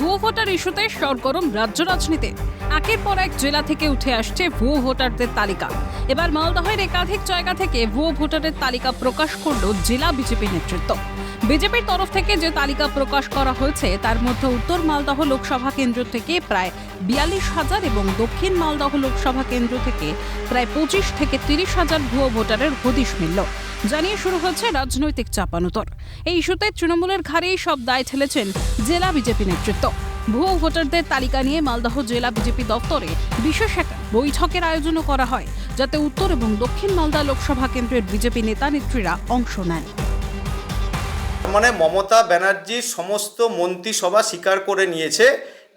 ভুয়ো ভোটার ইস্যুতে সরগরম রাজ্য রাজনীতি। একের পর এক জেলা থেকে উঠে আসছে ভুয়ো ভোটারদের তালিকা। এবার মালদহের একাধিক জায়গা থেকে ভুয়ো ভোটারের তালিকা প্রকাশ করল জেলা বিজেপি নেতৃত্ব। বিজেপির তরফ থেকে যে তালিকা প্রকাশ করা হয়েছে, তার মধ্যে উত্তর মালদহ লোকসভা কেন্দ্র থেকে প্রায় বিয়াল্লিশ হাজার এবং দক্ষিণ মালদহ লোকসভা কেন্দ্র থেকে প্রায় পঁচিশ থেকে তিরিশ হাজার ভুয়ো ভোটারের হদিশ মিলল। জানিয়ে শুরু হচ্ছে রাজনৈতিক চাপানুতর। এই ইস্যুতে তৃণমূলের ঘাড়েই সব দায় ঠেলেছেন জেলা বিজেপি নেতৃত্ব। ভুয়ো ভোটারদের তালিকা নিয়ে মালদহ জেলা বিজেপি দপ্তরে বিশেষ এক বৈঠকের আয়োজনও করা হয়, যাতে উত্তর এবং দক্ষিণ মালদা লোকসভা কেন্দ্রের বিজেপি নেতা নেত্রীরা অংশ নেন। মানে মমতা ব্যানার্জির সমস্ত মন্ত্রিসভা স্বীকার করে নিয়েছে,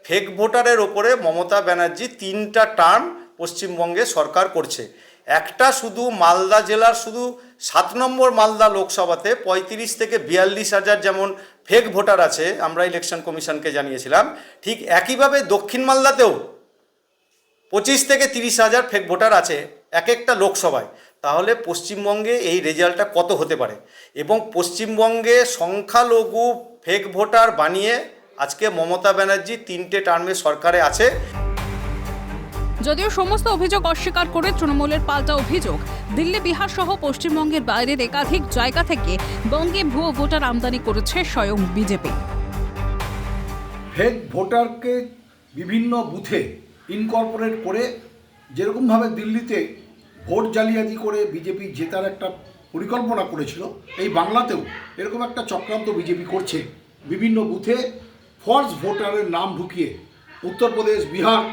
ফেক ভোটারের ওপরে মমতা ব্যানার্জি তিনটা টার্ম পশ্চিমবঙ্গে সরকার করছে। একটা শুধু মালদা জেলার শুধু সাত নম্বর মালদা লোকসভাতে পঁয়ত্রিশ থেকে বিয়াল্লিশ হাজার যেমন ফেক ভোটার আছে, আমরা ইলেকশন কমিশনকে জানিয়েছিলাম, ঠিক একইভাবে দক্ষিণ মালদাতেও পঁচিশ থেকে তিরিশ হাজার ফেক ভোটার আছে এক একটা লোকসভায়। তাহলে পশ্চিমবঙ্গে এই রেজাল্টটা কত হতে পারে? এবং পশ্চিমবঙ্গে সংখ্যালঘু ফেক ভোটার বানিয়ে আজকে মমতা ব্যানার্জি তিনটে টার্মে সরকারে আছে। যদিও সমস্ত অভিযোগ অস্বীকার করে তৃণমূলের পাল্টা অভিযোগ, দিল্লি, বিহার সহ পশ্চিমবঙ্গের বাইরের একাধিক জায়গা থেকে বঙ্গে ভুয়ো ভোটার আমদানি করেছে স্বয়ং বিজেপি। ফেক ভোটারকে বিভিন্ন বুথে ইনকর্পোরেট করে যেরকমভাবে দিল্লিতে ভোট জালিয়াতি করে বিজেপি জেতার একটা পরিকল্পনা করেছিল, এই বাংলাতেও এরকম একটা চক্রান্ত বিজেপি করছে। বিভিন্ন বুথে ফলস ভোটারের নাম ঢুকিয়ে উত্তরপ্রদেশ, বিহার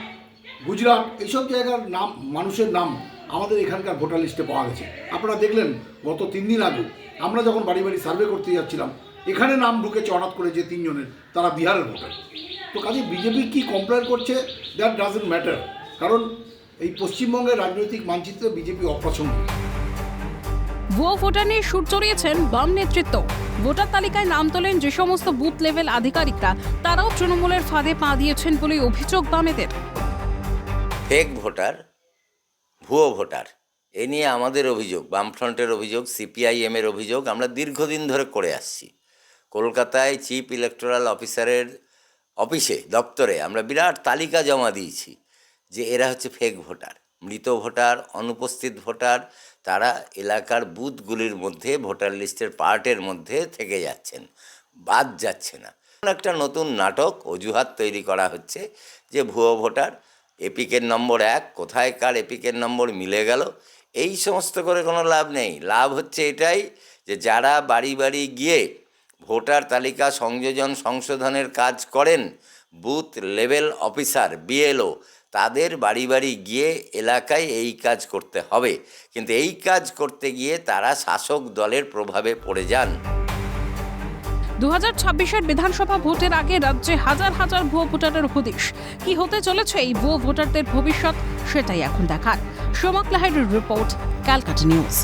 গুজরাট, এইসব জায়গার নাম, মানুষের নাম আমাদের এখানকার ভোটার লিস্টে পাওয়া গেছে। আপনারা দেখলেন গত তিন দিন আগে আমরা যখন বাড়ি বাড়ি সার্ভে করতে যাচ্ছিলাম, এখানে নাম ঢুকেছে হঠাৎ করে যে তিনজনের, তারা বিহারের ভোটার। তো কাজে বিজেপি কি কমপ্লেন করছে দ্যাট ডাজেন্ট ম্যাটার কারণ এই পশ্চিমবঙ্গের রাজনৈতিক মানচিত্রে বিজেপি অপ্রাসঙ্গিক। ভুয়ো ভোটার নিয়ে সুর চড়িয়েছেন বাম নেতৃত্ব। ভোটার তালিকায় নাম তোলেন যে সমস্ত বুথ লেভেল আধিকারিকরা, তারাও তৃণমূলের ফাঁদে পা দিয়েছেন বলে অভিযোগ বামেদের। ফেক ভোটার, ভুয়ো ভোটার, এ নিয়ে আমাদের অভিযোগ, বামফ্রন্টের অভিযোগ, সিপিআইএমের অভিযোগ, আমরা দীর্ঘদিন ধরে করে আসছি। কলকাতায় চিফ ইলেকটোরাল অফিসারের অফিসে, দপ্তরে আমরা বিরাট তালিকা জমা দিয়েছি যে এরা হচ্ছে ফেক ভোটার, মৃত ভোটার, অনুপস্থিত ভোটার, তারা এলাকার বুথগুলির মধ্যে, ভোটার লিস্টের পার্টের মধ্যে থেকে যাচ্ছেন, বাদ যাচ্ছে না। একটা নতুন নাটক অজুহাত তৈরি করা হচ্ছে যে ভুয়ো ভোটার এপিকের নম্বর এক, কোথায় কার এপিকের নম্বর মিলে গেল? এই সমস্ত করে কোনো লাভ নেই। লাভ হচ্ছে এটাই যে যারা বাড়ি বাড়ি গিয়ে ভোটার তালিকা সংযোজন সংশোধনের কাজ করেন, বুথ লেভেল অফিসার, বিএলও, তাদের বাড়ি বাড়ি গিয়ে এলাকায় এই কাজ করতে হবে। কিন্তু এই কাজ করতে গিয়ে তারা শাসক দলের প্রভাবে পড়ে যান। দু হাজার বিধানসভা ভোটের আগে রাজ্যে হাজার হাজার ভুয়ো ভোটারের হদিশ। কি হতে চলেছে এই ভুয়ো ভোটারদের ভবিষ্যৎ? সেটাই এখন দেখার। সোমক লাহাইডুর রিপোর্ট, ক্যালকাটা নিউজ।